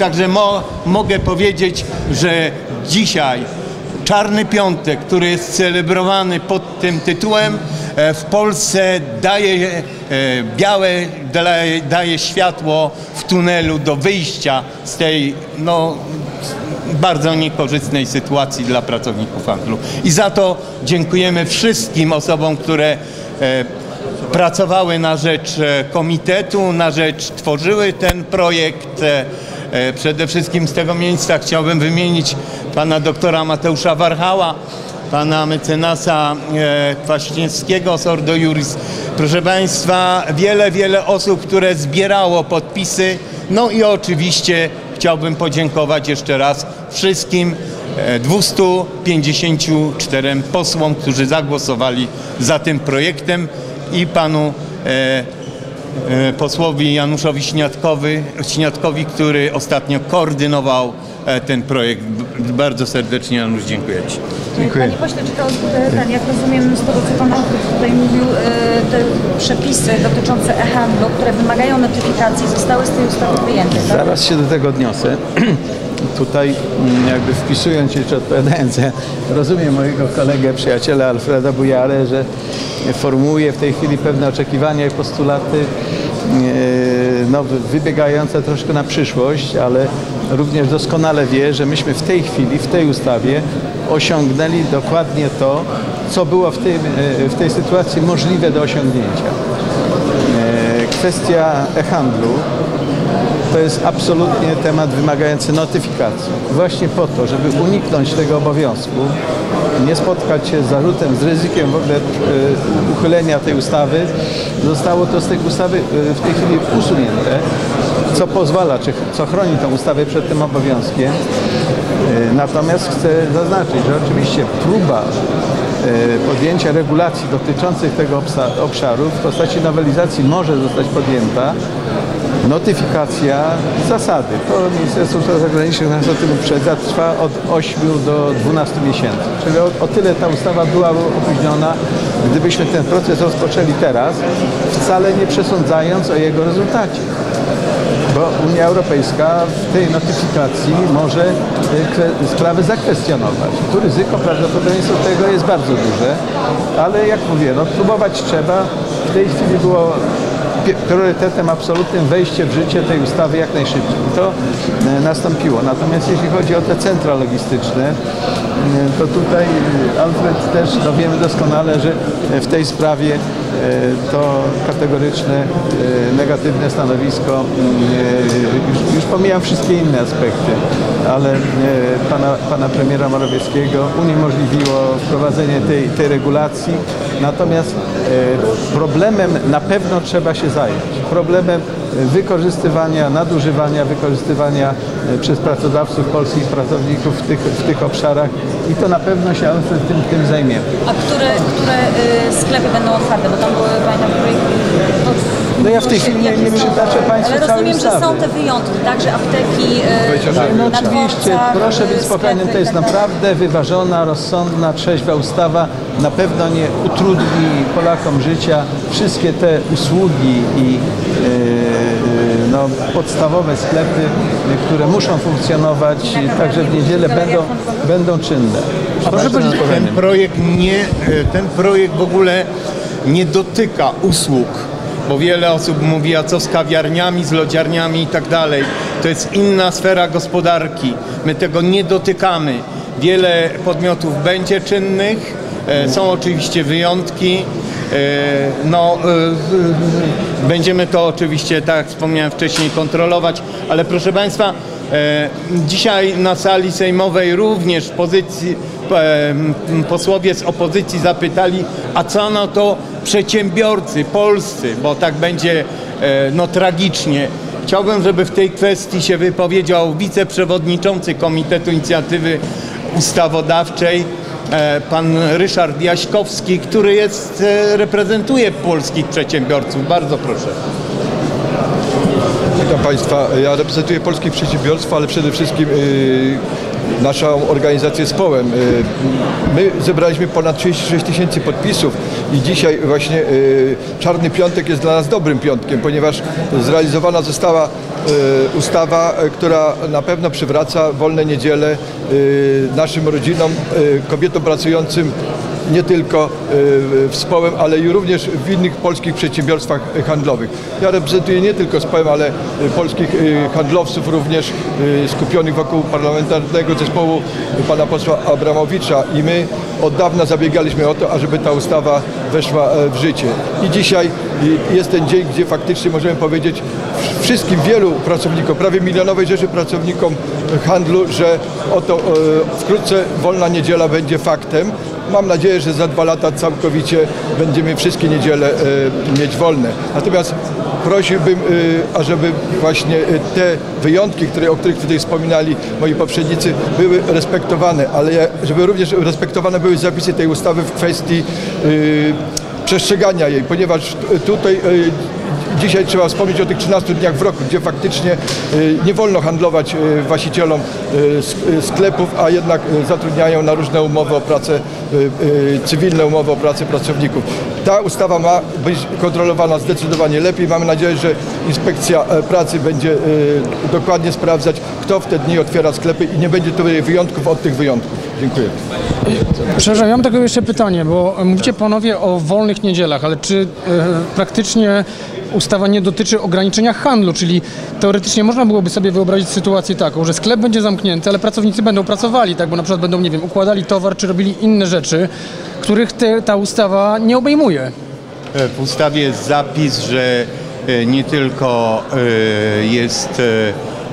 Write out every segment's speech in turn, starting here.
Także mo, mogę powiedzieć, że dzisiaj Czarny Piątek, który jest celebrowany pod tym tytułem, e, w Polsce daje e, białe, daje, światło w tunelu do wyjścia z tej no, bardzo niekorzystnej sytuacji dla pracowników handlu. I za to dziękujemy wszystkim osobom, które e, pracowały na rzecz komitetu, na rzecz, tworzyły ten projekt. E, e, Przede wszystkim z tego miejsca chciałbym wymienić pana doktora Mateusza Warchała, pana mecenasa e, Kwaśniewskiego z Ordo Juris. Proszę Państwa, wiele, wiele osób, które zbierało podpisy. No i oczywiście chciałbym podziękować jeszcze raz wszystkim e, 254 posłom, którzy zagłosowali za tym projektem i panu e, e, posłowi Januszowi Śniadkowi, Śniadkowi, który ostatnio koordynował e, ten projekt. Bardzo serdecznie Janusz dziękuję Ci. Dziękuję. Panie pośle, czy to e, ten, jak rozumiem z tego, co Pan tutaj mówił, e, te przepisy dotyczące e-handlu, które wymagają notyfikacji, zostały z tej ustawy wyjęte, tak? Zaraz się do tego odniosę. Tutaj mm, jakby wpisując się czy odpowiadając, rozumiem mojego kolegę, przyjaciela Alfreda Bujarę, że formułuje w tej chwili pewne oczekiwania i postulaty e, no, wybiegające troszkę na przyszłość, ale również doskonale wie, że myśmy w tej chwili, w tej ustawie osiągnęli dokładnie to, co było w, e, w tej sytuacji możliwe do osiągnięcia. Kwestia e-handlu to jest absolutnie temat wymagający notyfikacji. Właśnie po to, żeby uniknąć tego obowiązku, nie spotkać się z zarzutem, z ryzykiem w ogóle uchylenia tej ustawy, zostało to z tej ustawy e, w tej chwili usunięte, co pozwala, czy co chroni tę ustawę przed tym obowiązkiem. E, Natomiast chcę zaznaczyć, że oczywiście próba podjęcia regulacji dotyczących tego obszaru w postaci nowelizacji może zostać podjęta. Notyfikacja zasady, to Ministerstwo Spraw Zagranicznych nas o tym uprzedza, trwa od 8 do 12 miesięcy. Czyli o, o tyle ta ustawa była opóźniona, gdybyśmy ten proces rozpoczęli teraz, wcale nie przesądzając o jego rezultacie bo Unia Europejska w tej notyfikacji może kwe- sprawy zakwestionować. Tu ryzyko prawdopodobieństwo tego jest bardzo duże, ale jak mówię, no, próbować trzeba. W tej chwili było priorytetem absolutnym wejście w życie tej ustawy jak najszybciej. I to y, nastąpiło. Natomiast jeśli chodzi o te centra logistyczne, y, to tutaj Alfred też no, wiemy doskonale, że y, w tej sprawie to kategoryczne, negatywne stanowisko, już, już pomijam wszystkie inne aspekty, ale pana, pana premiera Morawieckiego uniemożliwiło wprowadzenie tej, tej regulacji, natomiast y, problemem na pewno trzeba się zająć. Problemem y, wykorzystywania, nadużywania, wykorzystywania y, przez pracodawców polskich pracowników w tych, w tych obszarach i to na pewno się tym, tym zajmiemy. A które, które y, sklepy będą otwarte? Bo tam były, pamiętam, projekt... No ja w tej chwili nie, nie przytaczę Państwu Ale rozumiem, że są te wyjątki, tak? Że apteki, No oczywiście, proszę być y, spokojnym, to jest tak naprawdę wyważona, rozsądna, trzeźwa ustawa. Na pewno nie utrudni Polakom życia. Wszystkie te usługi i e, no, podstawowe sklepy, e, które muszą funkcjonować także w niedzielę będą, będą czynne. Proszę być Ten projekt, nie, e, ten projekt w ogóle nie dotyka usług, bo wiele osób mówi, a co z kawiarniami, z lodziarniami i tak dalej. To jest inna sfera gospodarki. My tego nie dotykamy. Wiele podmiotów będzie czynnych, e, są oczywiście wyjątki. E, No, e, będziemy to oczywiście, tak jak wspomniałem wcześniej, kontrolować, ale proszę Państwa, dzisiaj na sali sejmowej również pozycji, posłowie z opozycji zapytali, a co na to przedsiębiorcy polscy, bo tak będzie e, no, tragicznie. Chciałbym, żeby w tej kwestii się wypowiedział wiceprzewodniczący Komitetu Inicjatywy Ustawodawczej, e, pan Ryszard Jaśkowski, który jest, e, reprezentuje polskich przedsiębiorców. Bardzo proszę. Witam Państwa. Ja reprezentuję polskich przedsiębiorstw, ale przede wszystkim y, naszą organizację Społem. Y, My zebraliśmy ponad 36 tysięcy podpisów i dzisiaj właśnie y, Czarny Piątek jest dla nas dobrym piątkiem, ponieważ zrealizowana została y, ustawa, która na pewno przywraca wolne niedziele naszym rodzinom, kobietom pracującym nie tylko y, w Społem, ale i również w innych polskich przedsiębiorstwach handlowych. Ja reprezentuję nie tylko Społem, ale y, polskich y, handlowców również skupionych wokół parlamentarnego zespołu pana posła Abramowicza i my od dawna zabiegaliśmy o to, ażeby ta ustawa weszła e, w życie. I dzisiaj jest ten dzień, gdzie faktycznie możemy powiedzieć wszystkim wielu pracownikom, prawie milionowej rzeszy pracownikom handlu, że oto e, wkrótce wolna niedziela będzie faktem. Mam nadzieję, że za dwa lata całkowicie będziemy wszystkie niedziele e, mieć wolne. Natomiast prosiłbym, e, ażeby właśnie e, te wyjątki, które, o których tutaj wspominali moi poprzednicy, były respektowane, ale żeby również respektowane były zapisy tej ustawy w kwestii przestrzegania jej, ponieważ tutaj Dzisiaj trzeba wspomnieć o tych 13 dniach w roku, gdzie faktycznie y, nie wolno handlować y, właścicielom y, sk- sklepów, a jednak zatrudniają na różne umowy o pracę, cywilne umowy o pracę pracowników. Ta ustawa ma być kontrolowana zdecydowanie lepiej. Mamy nadzieję, że inspekcja e, pracy będzie dokładnie sprawdzać, kto w te dni otwiera sklepy i nie będzie tu wyjątków od tych wyjątków. Dziękuję. Przepraszam, ja mam tylko jeszcze pytanie, bo mówicie panowie o wolnych niedzielach, ale czy e, praktycznie ustawa nie dotyczy ograniczenia handlu, czyli teoretycznie można byłoby sobie wyobrazić sytuację taką, że sklep będzie zamknięty, ale pracownicy będą pracowali, tak, bo na przykład będą, nie wiem, układali towar, czy robili inne rzeczy, których te, ta ustawa nie obejmuje. E, W ustawie jest zapis, że e, nie tylko e, jest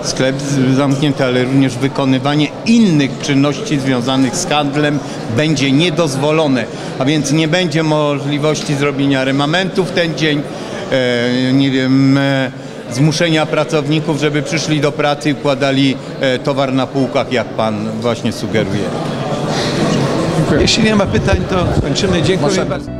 sklep zamknięty, ale również wykonywanie innych czynności związanych z handlem będzie niedozwolone, a więc nie będzie możliwości zrobienia remamentu w ten dzień, nie wiem, e, zmuszenia pracowników, żeby przyszli do pracy i układali e, towar na półkach, jak pan właśnie sugeruje. Jeśli nie ma pytań, to kończymy. Dziękuję bardzo.